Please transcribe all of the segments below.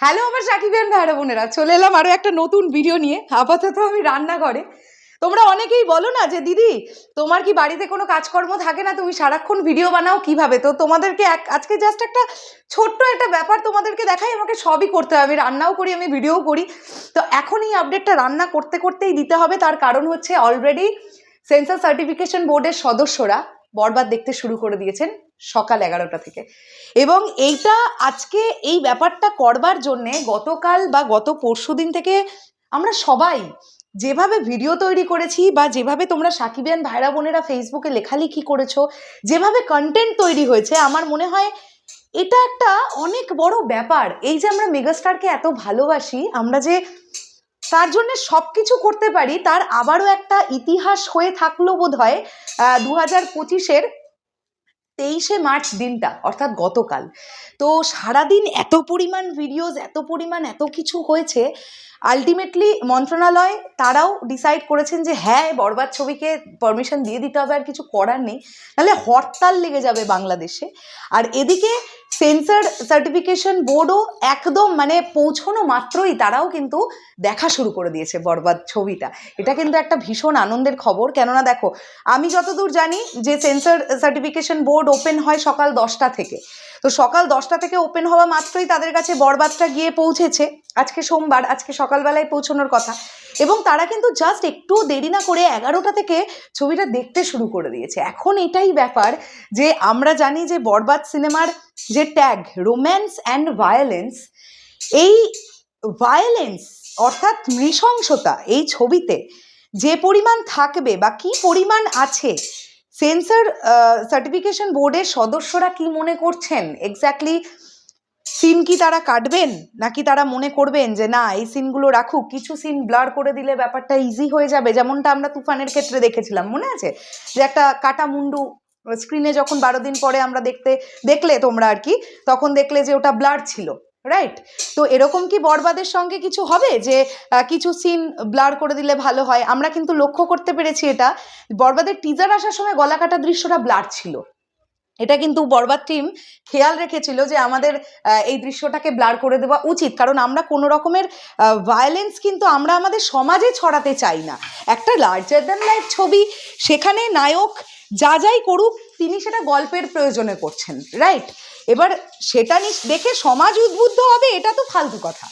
Hello আমার সাকিবেন ভাইরা বোনেরা, চলে এলাম আরও একটা নতুন ভিডিও নিয়ে। আপাতত আমি রান্নাঘরে। তোমরা অনেকেই বলো না যে, দিদি, তোমার কি বাড়িতে কোনো কাজকর্ম থাকে না? তুমি সারাক্ষণ ভিডিও বানাও কীভাবে? তো তোমাদেরকে এক, আজকে জাস্ট একটা ছোট্ট একটা ব্যাপার তোমাদেরকে দেখাই, আমাকে সবই করতে হবে। আমি রান্নাও করি, আমি ভিডিওও করি। তো এখন এই আপডেটটা রান্না করতে করতেই দিতে হবে। তার কারণ হচ্ছে অলরেডি সেন্সার সার্টিফিকেশন বোর্ডের সদস্যরা বরবাদ দেখতে শুরু করে দিয়েছেন সকাল এগারোটা থেকে। এবং এইটা আজকে এই ব্যাপারটা করবার জন্যে গতকাল বা গত পরশু দিন থেকে আমরা সবাই যেভাবে ভিডিও তৈরি করেছি বা যেভাবে তোমরা সাকিবিয়ান ভাইরা বোনেরা ফেসবুকে লেখালেখি করেছ, যেভাবে কন্টেন্ট তৈরি হয়েছে, আমার মনে হয় এটা একটা অনেক বড় ব্যাপার। এই যে আমরা মেগাস্টারকে এত ভালোবাসি, আমরা যে তার জন্য সব কিছু করতে পারি, তার আবারও একটা ইতিহাস হয়ে থাকল বোধ হয় দু হাজার পঁচিশের তেইশে মার্চ দিনটা, অর্থাৎ গতকাল। তো সারাদিন এত পরিমাণ ভিডিওস এত পরিমাণ এত কিছু হয়েছে আলটিমেটলি মন্ত্রণালয় তারাও ডিসাইড করেছেন যে হ্যাঁ বরবাদ ছবিকে পারমিশন দিয়ে দিতে হবে, আর কিছু করার নেই। তাহলে হরতাল লেগে যাবে বাংলাদেশে। আর এদিকে সেন্সার সার্টিফিকেশন বোর্ডও একদম মানে পৌঁছনো মাত্রই তারাও কিন্তু দেখা শুরু করে দিয়েছে বরবাদ ছবিটা। এটা কিন্তু একটা ভীষণ আনন্দের খবর। কেননা দেখো, আমি যতদূর জানি যে সেন্সার সার্টিফিকেশন বোর্ড ওপেন হয় সকাল দশটা থেকে। তো সকাল দশটা থেকে ওপেন হওয়া মাত্রই তাদের কাছে বরবাদটা গিয়ে পৌঁছেছে। আজকে সোমবার, আজকে সকালবেলায় পৌঁছানোর কথা। এবং তারা কিন্তু জাস্ট একটু দেরি না করে এগারোটা থেকে ছবিটা দেখতে শুরু করে দিয়েছে। এখন এটাই ব্যাপার যে আমরা জানি যে বরবাদ সিনেমার যে ট্যাগ রোম্যান্স অ্যান্ড ভায়োলেন্স এই ভায়োলেন্স অর্থাৎ নৃশংসতা এই ছবিতে যে পরিমাণ থাকবে বা কি পরিমাণ আছে সেন্সার সার্টিফিকেশন বোর্ডের সদস্যরা কি মনে করছেন? এক্স্যাক্টলি সিন কি তারা কাটবেন? নাকি তারা মনে করবেন যে, না, এই সিনগুলো রাখুক কিছু সিন ব্লার করে দিলে ব্যাপারটা ইজি হয়ে যাবে। যেমনটা আমরা তুফানের ক্ষেত্রে দেখেছিলাম, মনে আছে? যে একটা কাটা মুন্ডু স্ক্রিনে যখন বারো দিন পরে আমরা দেখতে, দেখলে তোমরা আর কি, তখন দেখলে যে ওটা ব্লার ছিল রাইট তো এরকম কি বরবাদের সঙ্গে কিছু হবে? যে কিছু সিন ব্লার করে দিলে ভালো হয়? আমরা কিন্তু লক্ষ্য করতে পেরেছি এটা, বরবাদের টিজার আসার সময় গলা কাটা দৃশ্যটা ব্লার ছিল। এটা কিন্তু বরবাদ টিম খেয়াল রেখেছিল যে আমাদের এই দৃশ্যটাকে ব্লার করে দেওয়া উচিত। কারণ আমরা কোনো রকমের ভায়োলেন্স কিন্তু আমরা আমাদের সমাজে ছড়াতে চাই না। একটা লার্জার দ্যান লাইফ ছবি, সেখানে নায়ক যা যাই করুক, তিনি সেটা গল্পের প্রয়োজনে করছেন রাইট এবার সেটা দেখে সমাজ উদ্বুদ্ধ হবে, এটা তো ফালতু কথা।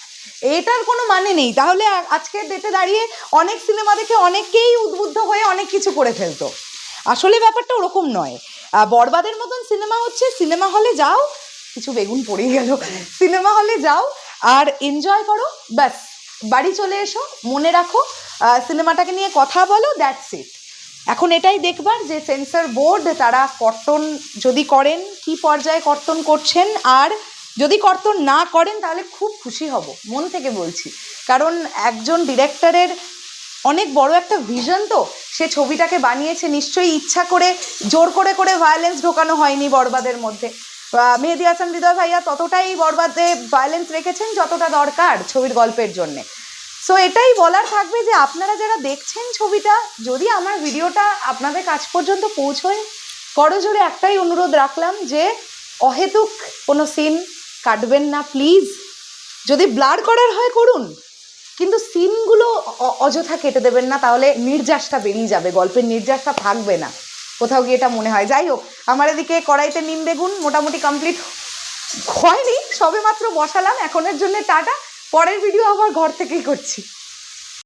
এটার কোনো মানে নেই। তাহলে আজকের ডেটে দাঁড়িয়ে অনেক সিনেমা দেখে অনেকেই উদ্বুদ্ধ হয়ে অনেক কিছু করে ফেলতো। আসলে ব্যাপারটা ওরকম নয়। বরবাদের মতন সিনেমা হচ্ছে, সিনেমা হলে যাও, কিছু বেগুন পড়েই গেল। সিনেমা হলে যাও আর এনজয় করো, ব্যাস, বাড়ি চলে এসো, মনে রাখো সিনেমাটাকে নিয়ে কথা বলো দ্যাটস ইট এখন এটাই দেখবার যে সেন্সর বোর্ড তারা কর্তন যদি করেন, কি পর্যায়ে কর্তন করছেন, আর যদি কর্তন না করেন, তাহলে খুব খুশি হব, মন থেকে বলছি। কারণ একজন ডিরেক্টরের অনেক বড় একটা ভিশন তো। সে ছবিটাকে বানিয়েছে, নিশ্চয়ই ইচ্ছা করে, জোর করে করে ভায়োলেন্স ঢোকানো হয়নি বরবাদের মধ্যে। মেহেদি হাসান, হৃদয় ভাইয়া ততটাই বরবাদে ভায়োলেন্স রেখেছেন যতটা দরকার ছবির গল্পের জন্যে। সো এটাই বলার থাকবে যে আপনারা যারা দেখছেন ছবিটা, যদি আমার ভিডিওটা আপনাদের কাছ পর্যন্ত পৌঁছয় করজোরে একটাই অনুরোধ রাখলাম যে অহেতুক কোনো সিন কাটবেন না প্লিজ যদি ব্লার করার হয়, করুন। কিন্তু সিনগুলো অযথা কেটে দেবেন না, তাহলে নির্যাসটা বেরিয়ে যাবে, গল্পের নির্যাসটা থাকবে না। কোথাও গিয়ে এটা মনে হয়। যাই হোক, আমার এদিকে কড়াইতে নিম বেগুন মোটামুটি কমপ্লিট হয়নি, সবে মাত্র বসালাম, এখনের জন্য টাটা, পরের ভিডিও আবার ঘর থেকেই করছি।